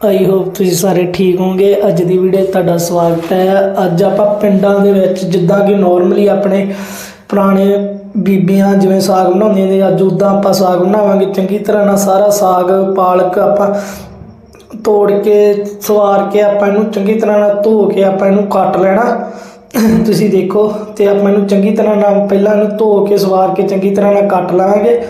I hope ਤੁਸੀਂ ਸਾਰੇ ਠੀਕ ਹੋਵੋਗੇ। ਅੱਜ ਦੀ ਵੀਡੀਓ ਤੁਹਾਡਾ ਸਵਾਗਤ ਹੈ। ਅੱਜ ਆਪਾਂ ਪਿੰਡਾਂ ਦੇ ਵਿੱਚ ਜਿੱਦਾਂ ਕਿ ਨਾਰਮਲੀ ਆਪਣੇ ਪੁਰਾਣੇ ਬੀਬੀਆਂ ਜਿਵੇਂ ਸਾਗ ਬਣਾਉਂਦੀਆਂ ਨੇ, ਅੱਜ ਉਦਾਂ ਆਪਾਂ ਸਾਗ ਬਣਾਵਾਂਗੇ। ਚੰਗੀ ਤਰ੍ਹਾਂ ਨਾਲ ਸਾਰਾ ਸਾਗ, ਪਾਲਕ ਆਪਾਂ ਤੋੜ ਕੇ, ਸਵਾਰ ਕੇ ਆਪਾਂ ਇਹਨੂੰ ਚੰਗੀ ਤਰ੍ਹਾਂ ਨਾਲ ਧੋ ਕੇ ਆਪਾਂ ਇਹਨੂੰ ਕੱਟ ਲੈਣਾ। ਤੁਸੀਂ ਦੇਖੋ ਤੇ ਆਪਾਂ ਇਹਨੂੰ ਚੰਗੀ ਤਰ੍ਹਾਂ ਨਾਲ ਪਹਿਲਾਂ ਇਹਨੂੰ ਧੋ ਕੇ, ਸਵਾਰ ਕੇ ਚੰਗੀ ਤਰ੍ਹਾਂ ਨਾਲ ਕੱਟ ਲਾਂਗੇ।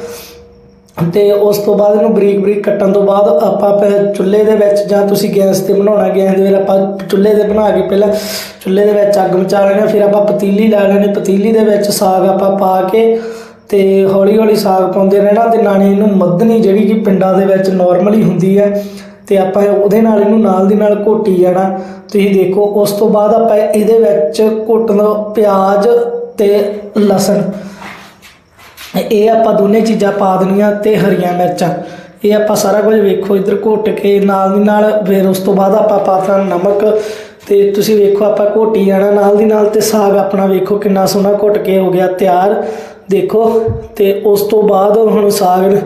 ਤੇ ਉਸ ਤੋਂ ਬਾਅਦ ਇਹਨੂੰ ਬਰੀਕ ਬਰੀਕ ਕੱਟਣ ਤੋਂ ਬਾਅਦ ਆਪਾਂ ਫਿਰ ਚੁੱਲ੍ਹੇ ਦੇ ਵਿੱਚ ਜਾਂ ਤੁਸੀਂ ਗੈਸ ਤੇ ਬਣਾਉਣਾ, ਗੈਸ ਦੇ ਵਿੱਚ ਆਪਾਂ ਚੁੱਲ੍ਹੇ ਤੇ ਬਣਾ ਕੇ ਪਹਿਲਾਂ ਚੁੱਲ੍ਹੇ ਦੇ ਵਿੱਚ ਅੱਗ ਮਚਾ ਲੈਣਾ ਫਿਰ ਆਪਾਂ ਪਤੀਲੀ ਲਾ ਲੈਣੀ, ਪਤੀਲੀ ਦੇ ਵਿੱਚ ਸਾਗ ਆਪਾਂ ਪਾ ਕੇ ਤੇ ਹੌਲੀ ਹੌਲੀ ਸਾਗ ਪਾਉਂਦੇ ਰਹਿਣਾ ਤੇ ਨਾਲੇ ਇਹਨੂੰ ਮੱਧਨੀ ਜਿਹੜੀ ਕਿ ਪਿੰਡਾਂ ਦੇ ਵਿੱਚ ਨਾਰਮਲੀ ਹੁੰਦੀ ਹੈ ਤੇ ਆਪਾਂ ਉਹਦੇ ਨਾਲ ਇਹਨੂੰ ਨਾਲ ਦੀ ਨਾਲ ਘੋਟੀ ਜਾਣਾ। ਤੁਸੀਂ ਦੇਖੋ, ਉਸ ਤੋਂ ਬਾਅਦ ਆਪਾਂ ਇਹਦੇ ਵਿੱਚ ਘੋਟਣ ਪਿਆਜ਼ ਤੇ ਲਸਣ ਇਹ ਆਪਾਂ ਦੋਨੇ ਚੀਜ਼ਾਂ ਪਾ ਦੇਣੀਆਂ ਤੇ ਹਰੀਆਂ ਮਿਰਚਾਂ। ਇਹ ਆਪਾਂ ਸਾਰਾ ਕੁਝ ਵੇਖੋ, ਇੱਧਰ ਘੁੱਟ ਕੇ ਨਾਲ ਦੀ ਨਾਲ, ਫਿਰ ਉਸ ਤੋਂ ਬਾਅਦ ਆਪਾਂ ਪਾਤਾ ਨਮਕ। ਤੇ ਤੁਸੀਂ ਵੇਖੋ ਆਪਾਂ ਘੋਟੀ ਜਾਣਾ ਨਾਲ ਦੀ ਨਾਲ ਤੇ ਸਾਗ ਆਪਣਾ ਵੇਖੋ ਕਿੰਨਾ ਸੋਹਣਾ ਘੁੱਟ ਕੇ ਹੋ ਗਿਆ ਤਿਆਰ। ਦੇਖੋ, ਤੇ ਉਸ ਤੋਂ ਬਾਅਦ ਹੁਣ ਸਾਗ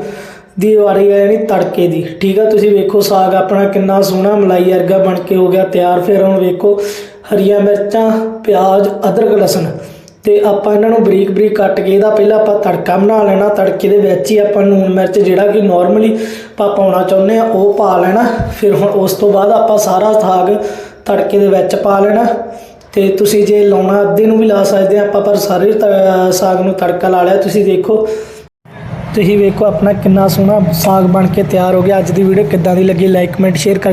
ਦੀ ਵਾਰੀ ਆ ਜਾਣੀ ਤੜਕੇ ਦੀ। ਠੀਕ ਆ, ਤੁਸੀਂ ਵੇਖੋ ਸਾਗ ਆਪਣਾ ਕਿੰਨਾ ਸੋਹਣਾ ਮਲਾਈ ਵਰਗਾ ਬਣ ਕੇ ਹੋ ਗਿਆ ਤਿਆਰ। ਫਿਰ ਹੁਣ ਵੇਖੋ ਹਰੀਆਂ ਮਿਰਚਾਂ, ਪਿਆਜ਼, ਅਦਰਕ, ਲਸਣ। ਤੇ ਆਪਾਂ ਇਹਨਾਂ ਨੂੰ ਬਰੀਕ ਬਰੀਕ ਕੱਟ ਕੇ ਇਹਦਾ ਪਹਿਲਾਂ ਆਪਾਂ ਤੜਕਾ ਬਣਾ ਲੈਣਾ, ਤੜਕੇ ਦੇ ਵਿੱਚ ਹੀ ਆਪਾਂ ਨੂਨ ਮਿਰਚ ਜਿਹੜਾ ਕਿ ਨਾਰਮਲੀ ਆਪਾਂ ਪਾਉਣਾ ਚਾਹੁੰਦੇ ਆ ਉਹ ਪਾ ਲੈਣਾ। ਫਿਰ ਹੁਣ ਉਸ ਤੋਂ ਬਾਅਦ ਆਪਾਂ ਸਾਰਾ ਸਾਗ ਤੜਕੇ ਦੇ ਵਿੱਚ ਪਾ ਲੈਣਾ। ਤੇ ਤੁਸੀਂ ਜੇ ਲਾਉਣਾ, ਅੱਧੇ ਨੂੰ ਵੀ ਲਾ ਸਕਦੇ ਆ ਆਪਾਂ, ਪਰ ਸਾਰੇ ਤ- ਸਾਗ ਨੂੰ ਤੜਕਾ ਲਾ ਲਿਆ। ਤੁਸੀਂ ਦੇਖੋ, ਤੁਸੀਂ ਵੇਖੋ ਆਪਣਾ ਕਿੰਨਾ ਸੋਹਣਾ ਸਾਗ ਬਣ ਕੇ ਤਿਆਰ ਹੋ ਗਿਆ। ਅੱਜ ਦੀ ਵੀਡੀਓ ਕਿੱਦਾਂ ਦੀ ਲੱਗੀ ਲਾਈਕ ਕਮੈਂਟ ਸ਼ੇਅਰ ਕਰ